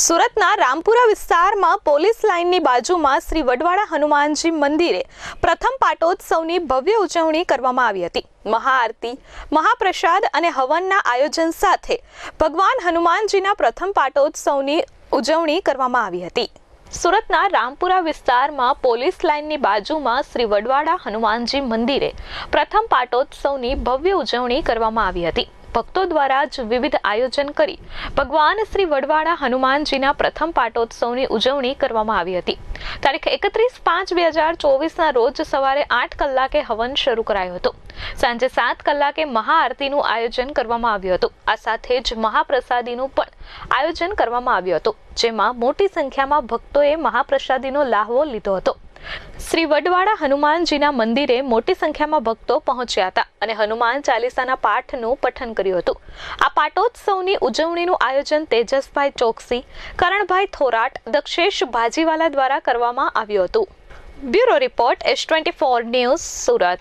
સુરતના રામપુરા વિસ્તારમાં પોલીસ લાઇનની બાજુમાં શ્રી વડવાડા હનુમાનજી મંદિરે પ્રથમ પાટોત્સવની ભવ્ય ઉજવણી કરવામાં આવી હતી. મહાઆરતી, મહાપ્રસાદ અને હવનના આયોજન સાથે ભગવાન હનુમાનજીના પ્રથમ પાટોત્સવની ઉજવણી કરવામાં આવી હતી. સુરતના રામપુરા વિસ્તારમાં પોલીસ લાઇનની બાજુમાં શ્રી વડવાડા હનુમાનજી મંદિરે પ્રથમ પાટોત્સવની ભવ્ય ઉજવણી કરવામાં આવી હતી. ભક્તો દ્વારા જ વિવિધ આયોજન કરી ભગવાન શ્રી વડવાળા હનુમાનજીના પ્રથમ પાટોત્સવની ઉજવણી કરવામાં આવી હતી. તારીખ એકત્રીસ પાંચ બે હજાર ચોવીસના રોજ સવારે આઠ કલાકે હવન શરૂ કરાયો હતો. સાંજે સાત કલાકે મહાઆરતીનું આયોજન કરવામાં આવ્યું હતું. આ સાથે જ મહાપ્રસાદીનું પણ આયોજન કરવામાં આવ્યું હતું, જેમાં મોટી સંખ્યામાં ભક્તોએ મહાપ્રસાદીનો લાહવો લીધો હતો. શ્રી વડવાડા હનુમાનજીના મંદિરે મોટી સંખ્યામાં ભક્તો પહોંચ્યા હતા અને હનુમાન ચાલીસાના પાઠનું પઠન કર્યું હતું. આ પાટોત્સવની ઉજવણીનું આયોજન તેજસભાઈ ચોકસી, કરણભાઈ થોરાટ, દક્ષેશ ભાજીવાલા દ્વારા કરવામાં આવ્યું હતું. Bureau report S twenty four news Surat.